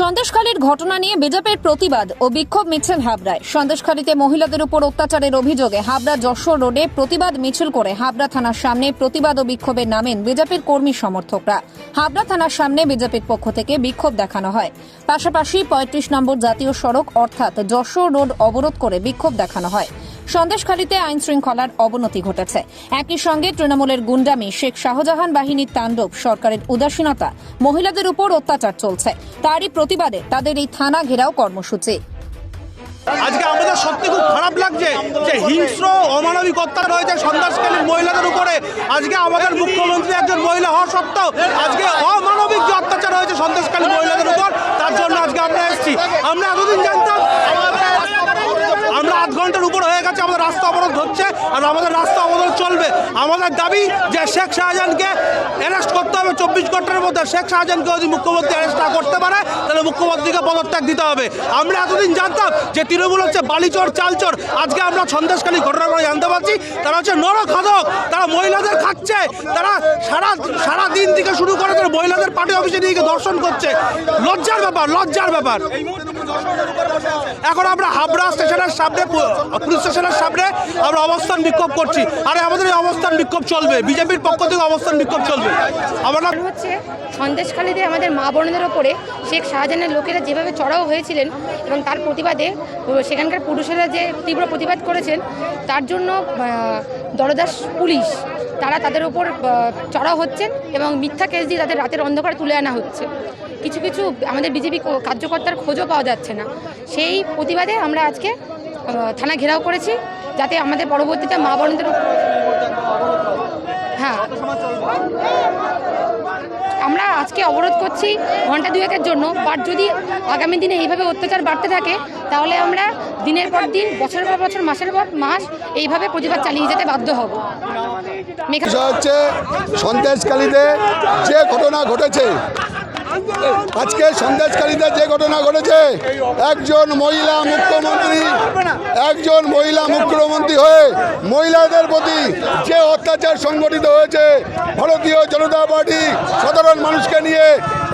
সন্দেশখালীর ঘটনা নিয়ে বিজেপির প্রতিবাদ ও বিক্ষোভ মিছিল হাবড়ায়। সন্দেশখালীতে মহিলাদের উপর অত্যাচারের অভিযোগে হাবড়া যশোর রোডে প্রতিবাদ মিছিল করে হাবড়া থানার সামনে প্রতিবাদ ও বিক্ষোভে নামেন বিজেপির কর্মী সমর্থকরা। হাবড়া থানার সামনে বিজেপির পক্ষ থেকে বিক্ষোভ দেখানো হয়। পাশাপাশি পঁয়ত্রিশ নম্বর জাতীয় সড়ক অর্থাৎ যশোর রোড অবরোধ করে বিক্ষোভ দেখানো হয়। সন্দেশখালীতে আইন শৃঙ্খলার অবনতি ঘটেছে। একই সঙ্গে তৃণমূলের গুন্ডামি, শেখ শাহজাহান বাহিনীর তাণ্ডব, সরকারের উদাসীনতা, মহিলাদের উপর অত্যাচার চলছে। তারই প্রতিবাদে তাদের এই থানা ঘেরাও কর্মসূচি। আজকে আমাদের সত্যি খুব খারাপ লাগছে যে হিংস্র অমানবিক অত্যাচার রয়েছে সন্ত্রাসকালীন মহিলাদের উপরে। আজকে আমাদের মুখ্যমন্ত্রী একজন মহিলা হওয়া সত্ত্বেও আজকে অমানবিক যে অত্যাচার রয়েছে সন্ত্রাসকালীন মহিলাদের উপর, তার জন্য আজকে আমরা এসেছি। আমরা এতদিন জানতাম আমরা আধ ঘণ্টার উপর হয়ে গেছে আমাদের রাস্তা অবরোধ হচ্ছে আর আমাদের রাস্তা অবরোধ চলবে। আমাদের দাবি যে শেখ শাহজাহানকে অ্যারেস্ট করতে হবে চব্বিশ ঘণ্টার মধ্যে। শেখ শাহজাহানকে যদি মুখ্যমন্ত্রী অ্যারেস্ট না করতে পারে, তাহলে মুখ্যমন্ত্রীকে পদত্যাগ দিতে হবে। আমরা এতদিন জানতাম যে তৃণমূল হচ্ছে বালিচর, চালচর। আজকে আমরা সন্দেশখালী ঘটনার পরে জানতে পারছি। তারা হচ্ছে নরখাদক তারা মহিলাদের খাচ্ছে। তারা সারা সারা দিন থেকে শুরু করে তারা মহিলাদের পার্টি অফিসে নিয়ে গিয়ে দর্শন করছে। লজ্জার ব্যাপার লজ্জার ব্যাপার। এখন আমরা হাবড়া স্টেশনের সামনে পুলিশ স্টেশনের সামনে আমরা অবস্থান বিক্ষোভ করছি। আরে আমাদের এই অবস্থান বিক্ষোভ চলবে। বিজেপির পক্ষ থেকে অবস্থান বিক্ষোভ চলবে। আমরা হচ্ছে সন্দেশখালীতে আমাদের মা বোনদের ওপরে শেখ শাহজাহানের লোকেরা যেভাবে চড়াও হয়েছিলেন এবং তার প্রতিবাদে সেখানকার পুরুষেরা যে তীব্র প্রতিবাদ করেছেন তার জন্য দরদাস পুলিশ, তারা তাদের ওপর চড়া হচ্ছেন এবং মিথ্যা কেস দিয়ে তাদের রাতের অন্ধকার তুলে আনা হচ্ছে। কিছু কিছু আমাদের বিজেপি কার্যকর্তার খোঁজও পাওয়া যাচ্ছে না। সেই প্রতিবাদে আমরা আজকে থানা ঘেরাও করেছি যাতে আমাদের পরবর্তীতে মা বোনদের হ্যাঁ। অবরোধ করছি ঘণ্টা দুয়েকের জন্য। বাট যদি আগামী দিনে এইভাবে অত্যাচার বাড়তে থাকে, তাহলে আমরা দিনের পর দিন, বছরের পর বছর, মাসের পর মাস এইভাবে প্রতিবাদ চালিয়ে যেতে বাধ্য হব। হচ্ছে সন্ত্রাসকালীদের যে ঘটনা ঘটেছে আজকে সন্দেশকালীতে যে ঘটনা ঘটেছে, একজন মহিলা মুখ্যমন্ত্রী, একজন মহিলা মুখ্যমন্ত্রী হয়ে মহিলাদের প্রতি যে অত্যাচার সংগঠিত হয়েছে, ভারতীয় জনতা পার্টি সাধারণ মানুষকে নিয়ে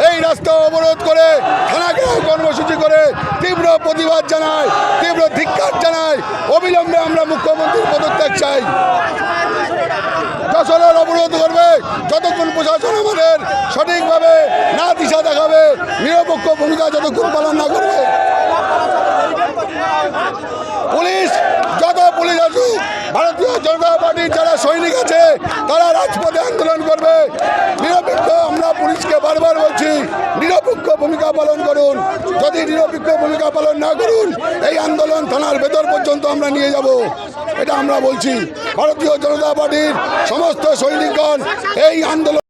এই রাস্তা অবরোধ করে থানা ঘেরাও কর্মসূচি করে তীব্র প্রতিবাদ জানায়, তীব্র ধিক্কার জানায়। অবিলম্বে আমরা মুখ্যমন্ত্রীর পদত্যাগ চাই। যশোরের অবরোধ করবে, যতক্ষণ প্রশাসন আমাদের সঠিকভাবে দিশা দেখাবে। নিরপেক্ষ ভূমিকা যতক্ষণ পালন না করবে। পুলিশ, যত পুলিশ আসুক, ভারতীয় জনতা পার্টির যারা সৈনিক আছে, তারা রাজপথে আন্দোলন করবে। নিরপেক্ষ, আমরা পুলিশকে বারবার বলছি, নিরপেক্ষ ভূমিকা পালন করুন। যদি নিরপেক্ষ ভূমিকা পালন না করুন, এই আন্দোলন থানার ভেতর পর্যন্ত আমরা নিয়ে যাব। এটা আমরা বলছি। ভারতীয় জনতা পার্টির সমস্ত সৈনিকগণ, এই আন্দোলন